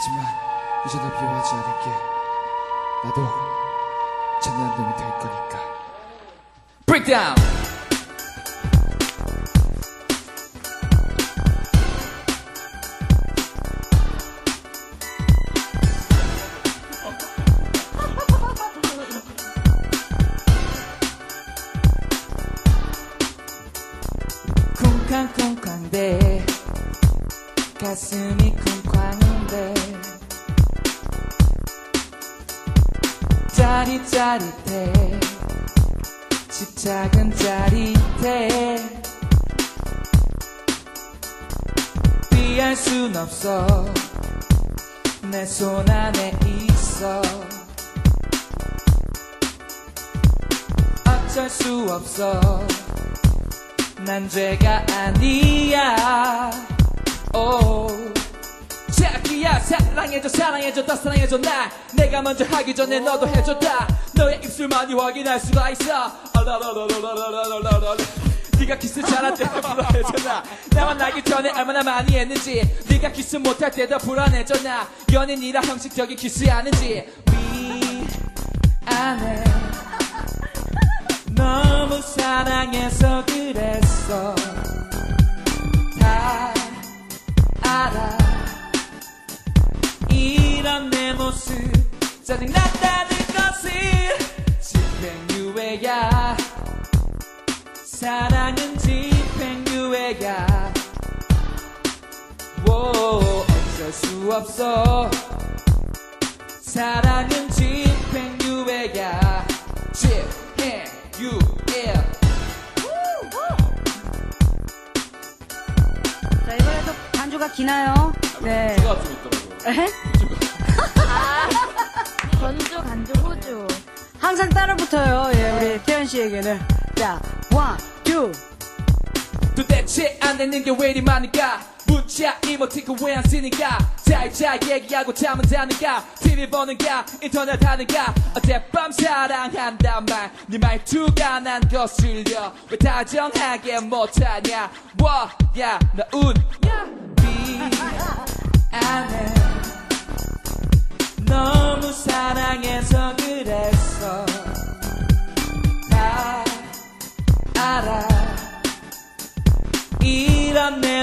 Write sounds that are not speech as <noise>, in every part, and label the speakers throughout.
Speaker 1: 하지만 이제 널 미워하지 않을게. 나도 잔인한 놈이 될 거니까. Breakdown! 쿵쾅쿵쾅대 가슴이 쿵쾅한데 짜릿짜릿해. 집착은 짜릿해. 피할 순 없어. 내 손 안에 있어. 어쩔 수 없어. 난 죄가 아니야 oh. 자기야 사랑해줘 사랑해줘 다 사랑해줘 나. 내가 먼저 하기 전에 너도 해줬다 너의 입술만이 확인할 수가 있어. 네가 키스 잘할 때 불안해졌나 나 만나기 전에 얼마나 많이 했는지 네가 키스 못할 때도 불안해졌나 연인이라 형식적인 키스하는지 미안해 너무 사랑해서 그랬어 짜증났다는 것을 집행유예야. 사랑은 집행유예야. 오, 어쩔 수 없어. 사랑은 집행유예야. 집행유예.
Speaker 2: 자, 이번에도 반주가 기나요? 네.
Speaker 1: 좀 있더라고요
Speaker 2: 붙어요. 예, 우리 태연 씨에게는. 자, 원, 투.
Speaker 1: 도대체 안 되는 게 왜 이리 많을까? 문자 이모티콘 왜안 쓰니까 잘잘 얘기하고 잠은 자는가? TV 보는가? 인터넷 하는가? 어젯밤 사랑한단 말 네 말투가 난 거슬려. 왜 다정하게 못하냐? 뭐야 나 웃냐 미안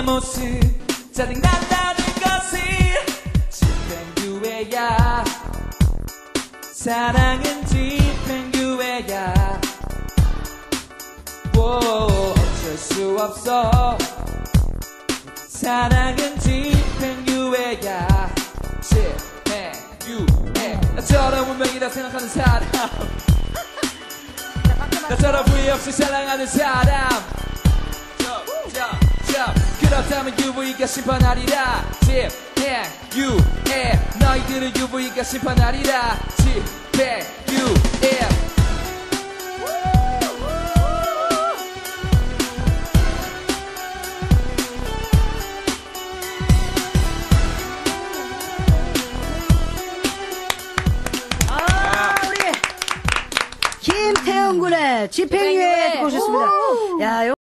Speaker 1: 모습 짜증난다는 것을 집행유예야. 사랑은 집행유예야. 오, 어쩔 수 없어. 사랑은 집행유예야. 집행유예. 나처럼 운명이라 생각하는 사람. <laughs> 나처럼 후회 없이 사랑하는 사람. 자, 자, 그 렇다면 UV가 심판하리라. 집행유예 너희들은 UV가 심판하리라. 집행유예
Speaker 2: 아, 우리 김태형 군의 집행유예 듣고 오셨습니다. 야, 요